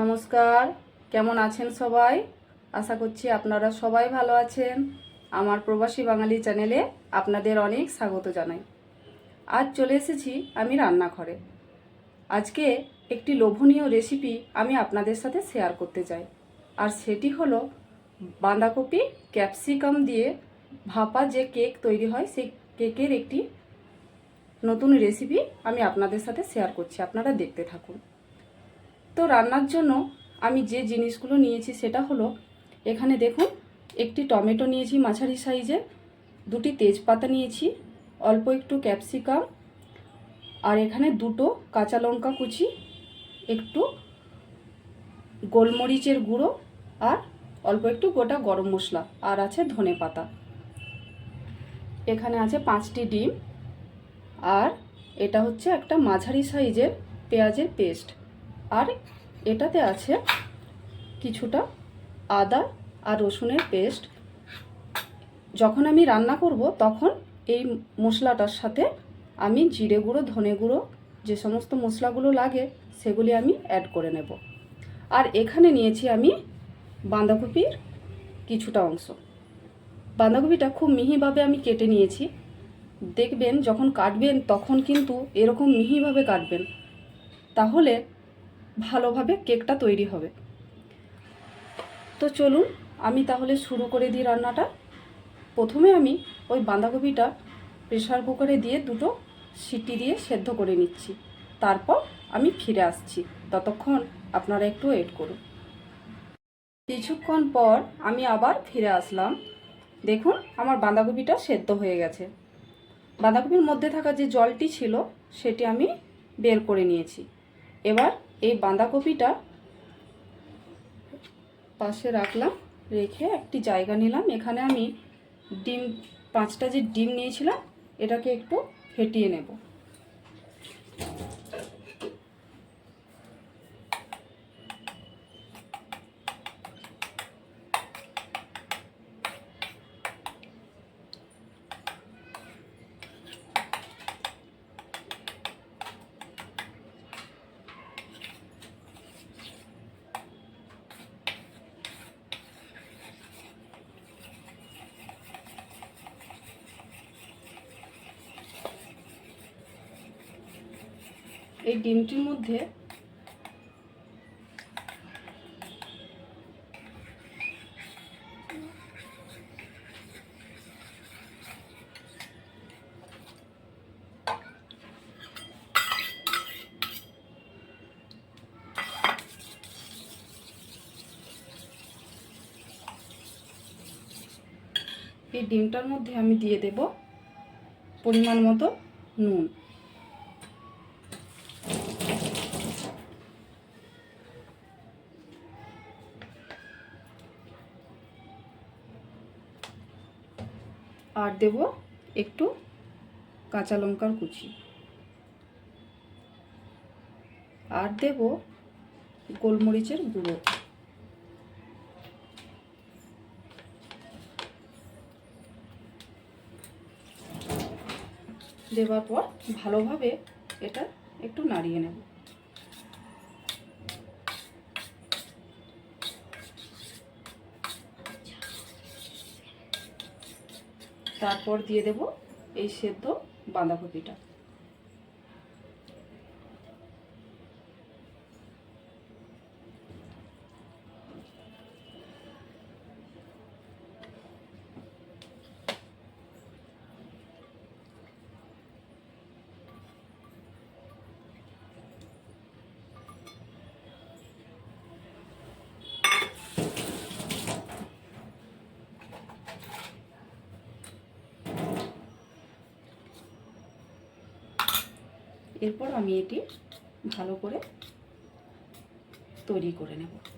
নমস্কার, কেমন আছেন সবাই? আশা করছি আপনারা সবাই ভালো আছেন। আমার প্রবাসী বাঙালি চ্যানেলে আপনাদের অনেক স্বাগত জানাই। আজ চলে এসেছি আমি রান্নাঘরে। আজকে একটি লোভনীয় রেসিপি আমি আপনাদের সাথে শেয়ার করতে চাই। আর সেটি হলো বাঁধাকপি ক্যাপসিকাম দিয়ে ভাপা যে কেক তৈরি হয়, সেই কেকের একটি নতুন রেসিপি আমি আপনাদের সাথে শেয়ার করছি। আপনারা দেখতে থাকুন। তো রান্নার জন্য আমি যে জিনিসগুলো নিয়েছি সেটা হলো, এখানে দেখুন, একটি টমেটো নিয়েছি মাঝারি সাইজের দুটি তেজপাতা নিয়েছি, অল্প একটু ক্যাপসিকাম, আর এখানে দুটো কাঁচা লঙ্কা কুচি, একটু গোলমরিচের গুঁড়ো, আর অল্প একটু গোটা গরম মশলা, আর আছে ধনে পাতা। এখানে আছে পাঁচটি ডিম, আর এটা হচ্ছে একটা মাঝারি সাইজের পেঁয়াজের পেস্ট। আর এটাতে আছে কিছুটা আদা আর রসুনের পেস্ট। যখন আমি রান্না করব, তখন এই মশলাটার সাথে আমি জিরে গুঁড়ো, ধনে গুঁড়ো, যে সমস্ত মশলাগুলো লাগে, সেগুলি আমি অ্যাড করে নেব। আর এখানে নিয়েছি আমি বাঁধাকপির কিছুটা অংশ। বাঁধাকপিটা খুব মিহিভাবে আমি কেটে নিয়েছি। দেখবেন, যখন কাটবেন, তখন কিন্তু এরকম মিহিভাবে কাটবেন। তাহলে ভালোভাবে কেকটা তৈরি হবে। তো চলুন, আমি তাহলে শুরু করে দিই রান্নাটা। প্রথমে আমি ওই বাঁধাকপিটা প্রেশার কুকারে দিয়ে দুটো সিটি দিয়ে সেদ্ধ করে নিচ্ছি। তারপর আমি ফিরে আসছি। ততক্ষণ আপনারা একটু ওয়েট করুন। কিছুক্ষণ পর আমি আবার ফিরে আসলাম। দেখুন, আমার বাঁধাকপিটা সেদ্ধ হয়ে গেছে। বাঁধাকপির মধ্যে থাকা যে জলটি ছিল, সেটি আমি বের করে নিয়েছি। এবার এই বাঁধাকপিটা পাশে রাখলাম, রেখে একটি জায়গা নিলাম। এখানে আমি ডিম, পাঁচটা যে ডিম নিয়েছিলাম, এটাকে একটু ফেটিয়ে নেব। এই ডিমটির মধ্যে এই ডিমটার মধ্যে আমি দিয়ে দেব পরিমাণ মতো নুন। আর দেব একটু কাঁচা লঙ্কার কুচি। আর দেব গোলমরিচের গুঁড়ো। দেওয়ার পর ভালোভাবে এটা একটু নাড়িয়ে নেব। তারপর দিয়ে দেব এই সেদ্ধ বাঁধাকপিটা। এরপর আমি এটি ভালো করে তৈরি করে নেব।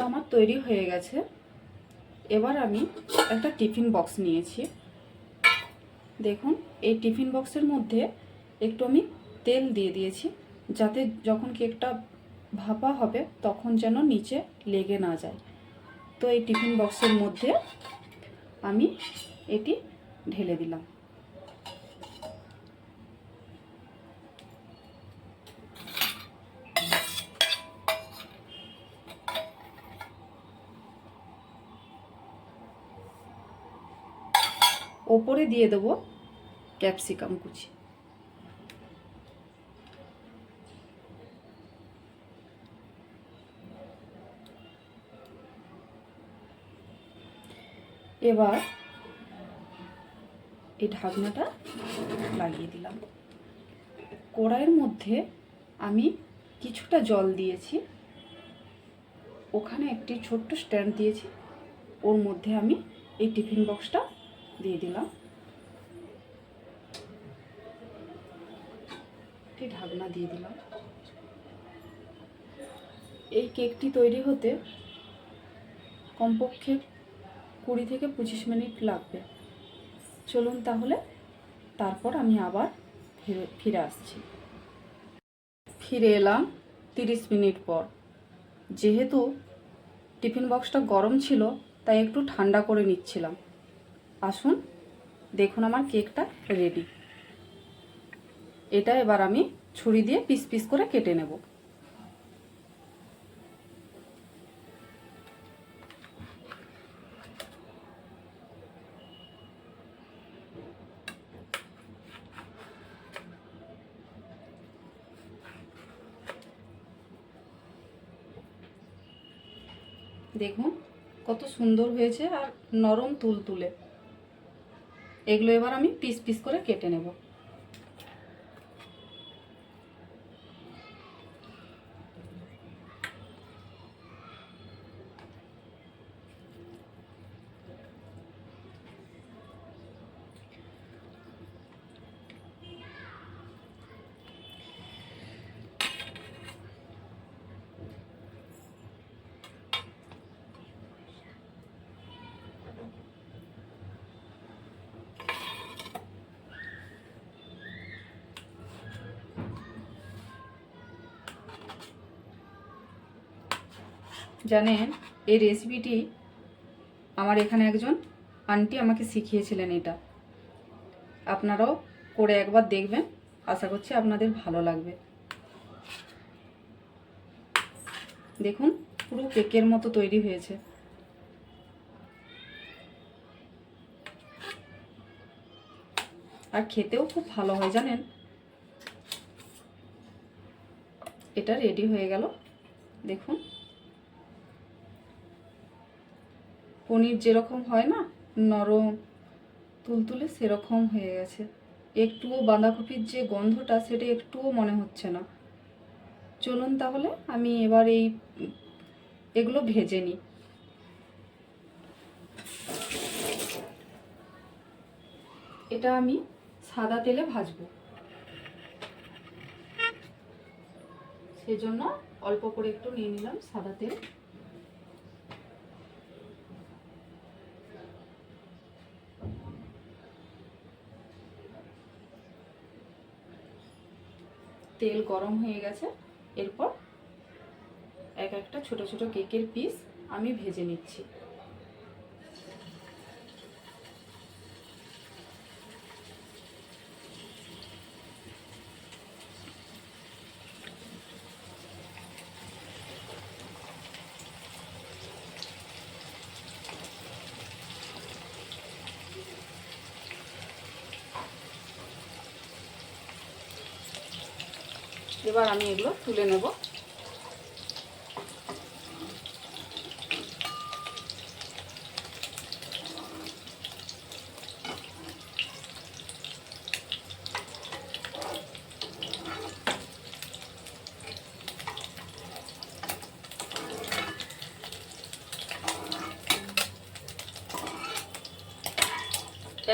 ওটা আমার তৈরি হয়ে গেছে। এবার আমি একটা টিফিন বক্স নিয়েছি। দেখুন, এই টিফিন বক্সের মধ্যে একটু আমি তেল দিয়ে দিয়েছি, যাতে যখন কেকটা ভাপা হবে তখন যেন নিচে লেগে না যায়। তো এই টিফিন বক্সের মধ্যে আমি এটি ঢেলে দিলাম। ওপরে দিয়ে দেবো ক্যাপসিকাম কুচি। এবার এই ঢাকনাটা লাগিয়ে দিলাম। কড়াইয়ের মধ্যে আমি কিছুটা জল দিয়েছি। ওখানে একটি ছোট্ট স্ট্যান্ড দিয়েছি। ওর মধ্যে আমি এই টিফিন বক্সটা দিয়ে দিলাম। একটি ঢাকনা দিয়ে দিলাম। এই কেকটি তৈরি হতে কমপক্ষে কুড়ি থেকে পঁচিশ মিনিট লাগবে। চলুন তাহলে, তারপর আমি আবার ফিরে ফিরে আসছি। ফিরে এলাম তিরিশ মিনিট পর। যেহেতু টিফিন বক্সটা গরম ছিল, তাই একটু ঠান্ডা করে নিচ্ছিলাম। আসুন, দেখুন আমার কেকটা রেডি। এটা এবার আমি ছুরি দিয়ে পিস পিস করে কেটে নেব। দেখুন, কত সুন্দর হয়েছে আর নরম তুলতুলে। এগুলো এবার আমি পিস পিস করে কেটে নেব। জানেন, এই রেসিপিটি আমার এখানে একজন আন্টি আমাকে শিখিয়েছিলেন এটা। আপনারাও করে একবার দেখবেন, আশা করছি আপনাদের ভালো লাগবে। দেখুন, পুরো কেকের মতো তৈরি হয়েছে। আর খেতেও খুব ভালো হয় জানেন। এটা রেডি হয়ে গেল। দেখুন। পনির যেরকম হয় না, নরম তুলতুলে সেরকম হয়ে গেছে। একটুও বাঁধাকপির যে গন্ধটা সেটা একটুও মনে হচ্ছে না। চলুন তাহলে আমি এবার এই এগুলো ভেজে নিই। এটা আমি সাদা তেলে ভাজবো। সেজন্য অল্প করে একটু নিয়ে নিলাম সাদা তেল। তেল গরম হয়ে গেছে। এরপর এক একটা ছোট ছোট কেকের পিস আমি ভেজে নিচ্ছি। এবার আমি এগুলো তুলে নেব।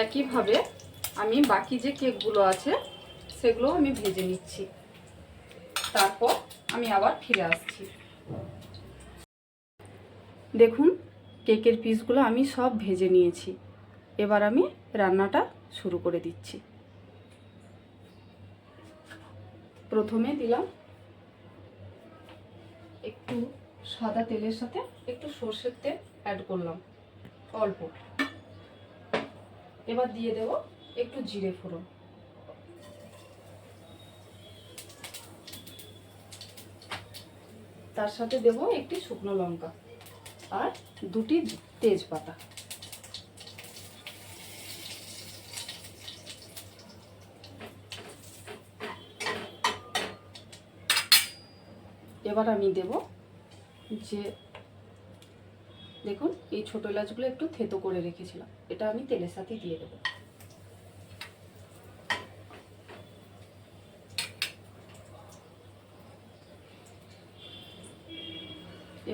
একইভাবে আমি বাকি যে কেকগুলো আছে সেগুলো আমি ভেজে নিচ্ছি। তারপর আমি আবার ফিরে আসছি। দেখুন, কেকের পিসগুলো আমি সব ভেজে নিয়েছি। এবার আমি রান্নাটা শুরু করে দিচ্ছি। প্রথমে দিলাম একটু সাদা তেলের সাথে একটু সর্ষের তেল অ্যাড করলাম, অল্প। এবার দিয়ে দেব একটু জিরে ফোড়ন। তার সাথে দেব একটি শুকনো লঙ্কা আর দুটি তেজপাতা। এবার আমি দেব যে, দেখুন, এই ছোট এলাচগুলো একটু থেতো করে রেখেছিলাম। এটা আমি তেলের সাথে দিয়ে দেবো।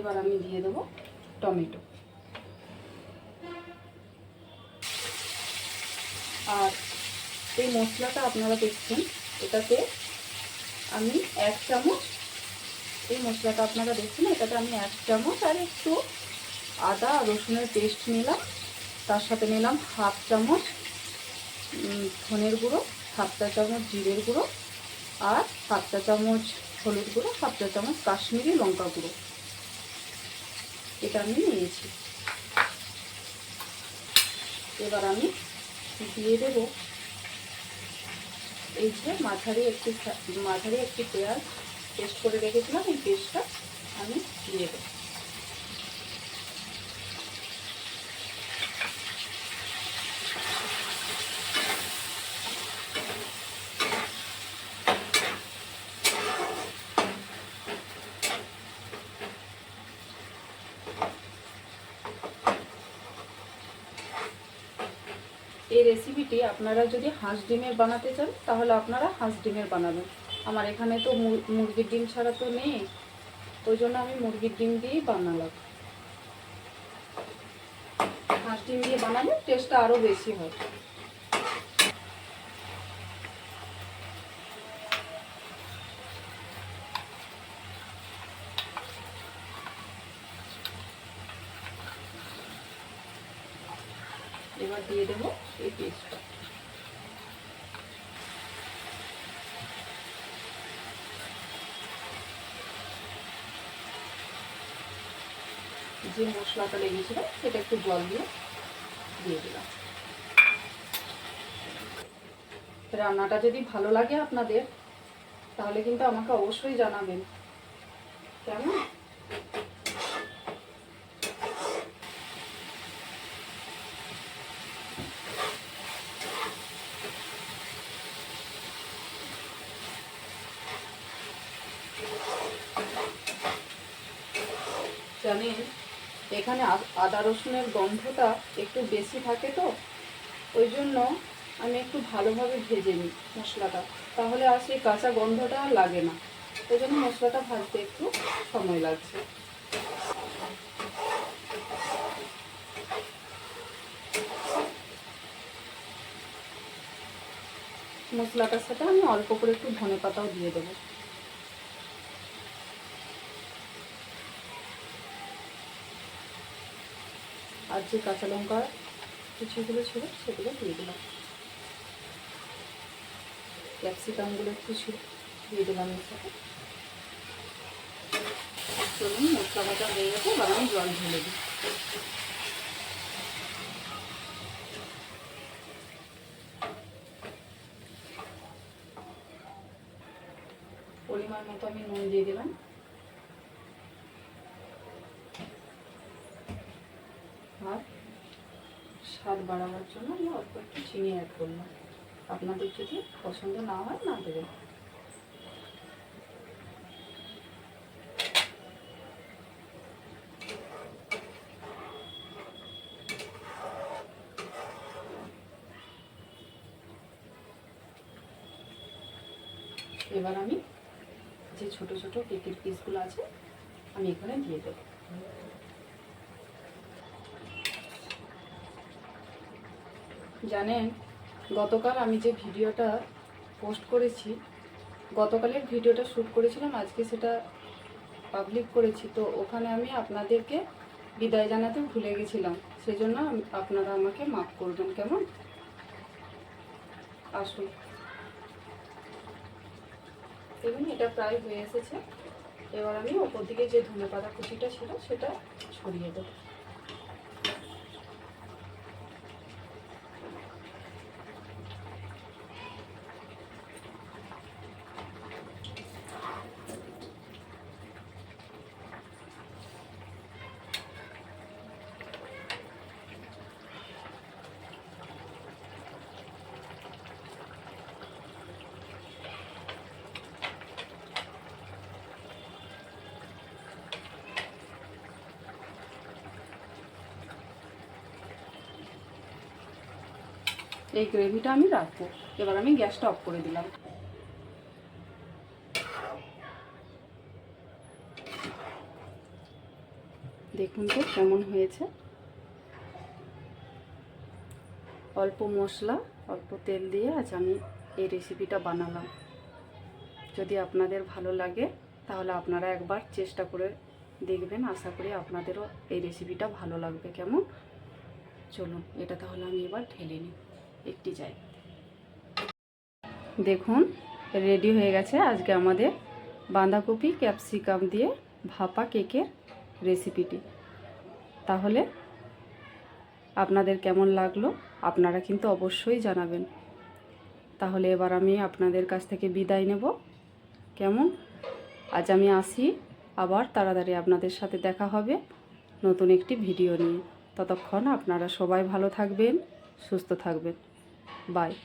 এবার আমি দিয়ে দেবো টমেটো। আর এই মশলাটা আপনারা দেখছেন, এটাতে আমি এক চামচ, এই মশলাটা আপনারা দেখছেন, এটাতে আমি এক চামচ আর একটু আদা, রসুনের পেস্ট নিলাম, তার সাথে নিলাম হাফ চামচ ধনের গুঁড়ো, হাফ চা চামচ জিরের গুঁড়ো, আর হাফ চা চামচ হলুদ গুঁড়ো, হাফ চা চামচ কাশ্মীরি লঙ্কা গুঁড়ো। এটা আমি নিয়েছি। এবার আমি দিয়ে দেব এই যে মাঝারি একটি মাঝারি একটি পেঁয়াজ পেস্ট করে রেখেছিলাম, এই পেস্টটা আমি দিয়ে দেবো এই রেসিপিটি আপনারা যদি হাঁস ডিমের বানাতে চান, তাহলে আপনারা হাঁস ডিমের বানাবেন। আমার এখানে তো মুর- মুরগির ডিম ছাড়া তো নেই ওই জন্য আমি মুরগির ডিম দিয়েই বানালাম। হাঁস ডিম দিয়ে বানালে টেস্টটা আরও বেশি হয়। এবার দিয়ে দেবো এই পেস্টটা যে মশলাটা লেগেছিল, সেটা একটু জল দিয়ে দিয়ে দিলাম। রান্নাটা যদি ভালো লাগে আপনাদের, তাহলে কিন্তু আমাকে অবশ্যই জানাবেন। কেমন? জানেন এখানে আদা রসুনের গন্ধটা একটু বেশি থাকে তো, ওই জন্য আমি একটু ভালোভাবে ভেজে নিই মশলাটা। তাহলে আর সেই কাঁচা গন্ধটা লাগে না। ওই জন্য মশলাটা ভাজতে একটু সময় লাগছে। মশলাটার সাথে আমি অল্প করে একটু ধনে পাতাও দিয়ে দেবো। আর যে কাঁচা লঙ্কা কুচিগুলো ছিল সেগুলো দিয়ে দিলাম। ক্যাপসিকামগুলো একটু দিয়ে দিলাম এর সাথে চলুন, মশলা ভাজা হয়ে গেছে, এবার আমি জল ঢেলে দিই। পরিমাণ মতো আমি নুন দিয়ে দিলাম। আর স্বাদ বাড়াবার জন্য আমি অল্প একটু চিনি অ্যাড করলাম। আপনাদের যদি পছন্দ না হয়, না দেবেন। এবার আমি যে ছোট ছোট কেকের পিসগুলো আছে, আমি এখানে দিয়ে দেবো। জানেন, গতকাল আমি যে ভিডিওটা পোস্ট করেছি, গতকালের ভিডিওটা শ্যুট করেছিলাম, আজকে সেটা পাবলিক করেছি, তো ওখানে আমি আপনাদেরকে বিদায় জানাতে ভুলে গেছিলাম। সেজন্য আপনারা আমাকে মাফ করবেন, কেমন? আসুন। দেখুন, এটা প্রায় হয়ে এসেছে। এবার আমি ওপর দিকে যে ধনে পাতা কুচিটা ছিল, সেটা ছড়িয়ে দেবো। এই গ্রেভিটা আমি রাখব। এবার আমি গ্যাসটা অফ করে দিলাম। দেখুন তো কেমন হয়েছে। অল্প মশলা, অল্প তেল দিয়ে আজ আমি এই রেসিপিটা বানালাম। যদি আপনাদের ভালো লাগে, তাহলে আপনারা একবার চেষ্টা করে দেখবেন। আশা করি আপনাদেরও এই রেসিপিটা ভালো লাগবে। কেমন? চলুন, এটা তাহলে আমি এবার ঢেলে নিই। একটি যাই দেখুন, রেডি হয়ে গেছে আজকে আমাদের বাঁধাকপি, ক্যাপসিকাম দিয়ে ভাপা কেকের রেসিপিটি। তাহলে আপনাদের কেমন লাগল আপনারা কিন্তু অবশ্যই জানাবেন। তাহলে এবার আমি আপনাদের কাছ থেকে বিদায় নেব। কেমন? আজ আমি আসি, আবার তাড়াতাড়ি আপনাদের সাথে দেখা হবে নতুন একটি ভিডিও নিয়ে। ততক্ষণ আপনারা সবাই ভালো থাকবেন, সুস্থ থাকবেন। Bye.